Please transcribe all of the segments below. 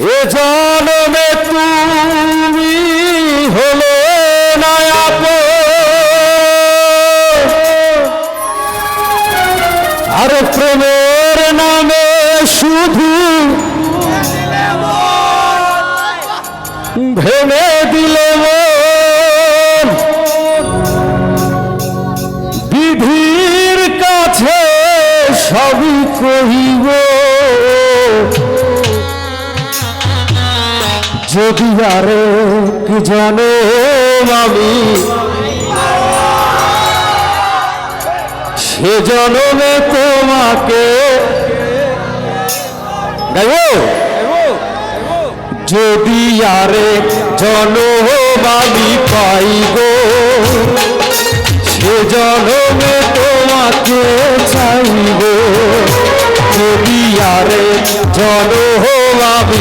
এ জনমে তুমি হলে আর প্রেমের নামে শুধু ভেঙে দিলে বিধির কাছে সবই কহিব। যদি আরে কি জানো আমি সে জনমে তোমাকে যদি আরে জনম আমি পাইব সে জনমে তোমাকে চাইব। যদি আরে জনম আমি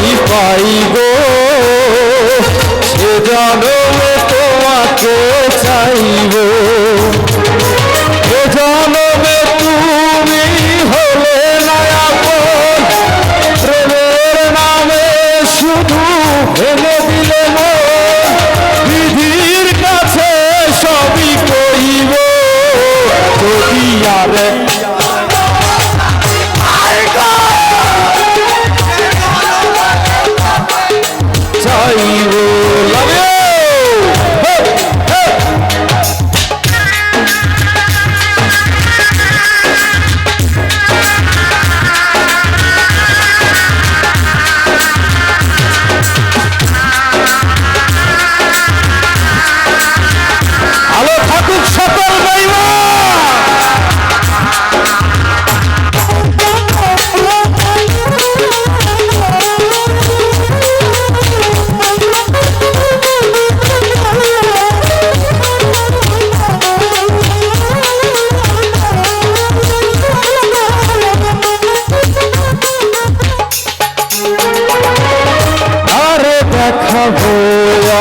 দেখাবো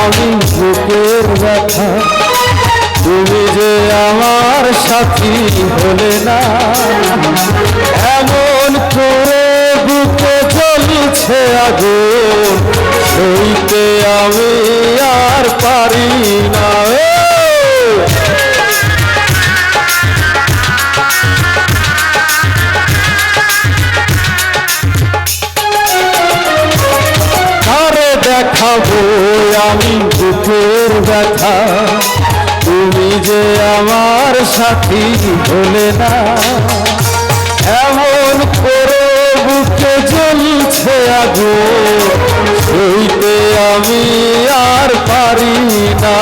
আমি বুকের ব্যথা। তুমি যে আমার সাথী হলে না। এমন করে বুকে জ্বলছে আগুন, সইতে আমি আর পারি তুমি যে আমার সাথী হলে না, এমন করে বুকে জ্বলছে আগুন, সইতে আমি আর পারি না।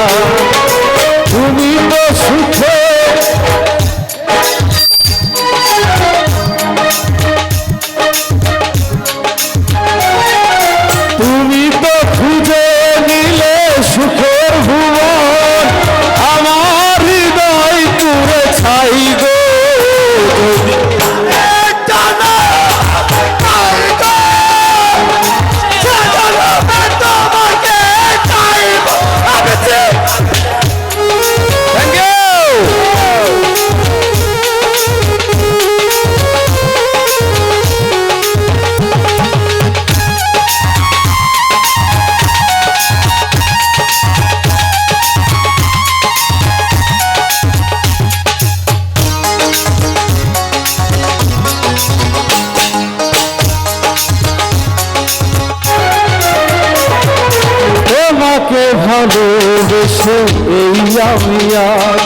ভালোবেসে এই আমি আর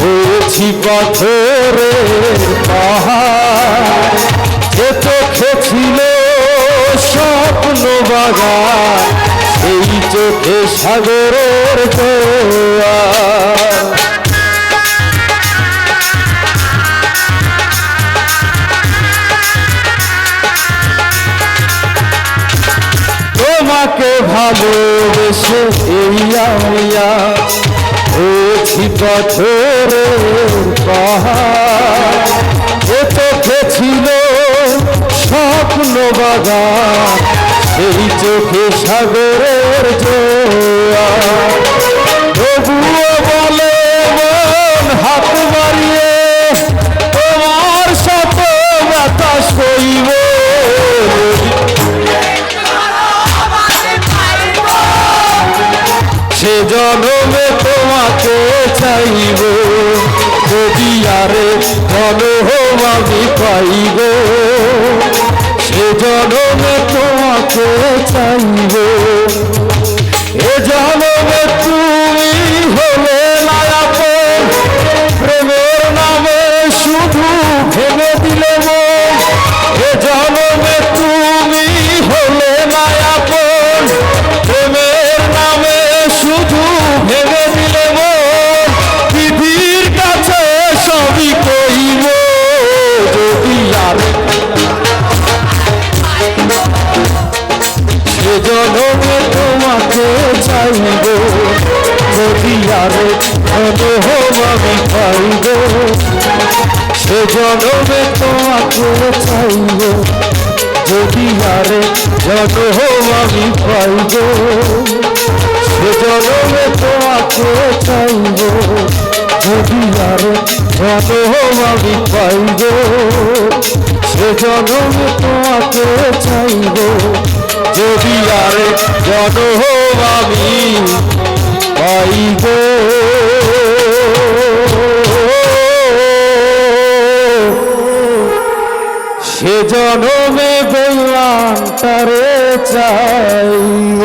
হয়েছি পাথরে পাহাড়। যে চোখে ছিল স্বপ্ন বাগান, এই চোখে সাগরের জোয়ার তোমাকে ভালোবেসে এই আমিয়া হয়েছি পাথরের পাহাড়। এ চোখে ছিল স্বপ্ন বাগান সেই চোখে সাগরের জোয়ার। ধন জনম আমি পাইব। সে জনমে তোমাকে চাইব। এ জনমে জনমে তোমাকে চাইব যদি আরে অনুভব আমি পাইব। সে জনমে তোমাকে চাইব যদি আরে জনম আমি পাইব। সে জনমে তোমাকে চাইব যদি আরে জনম আমি পাইব। সে জনমে তোমাকে চাইব যদি আরে জনম আমি পাইব। সে জনমে বললাম তারে চাইব।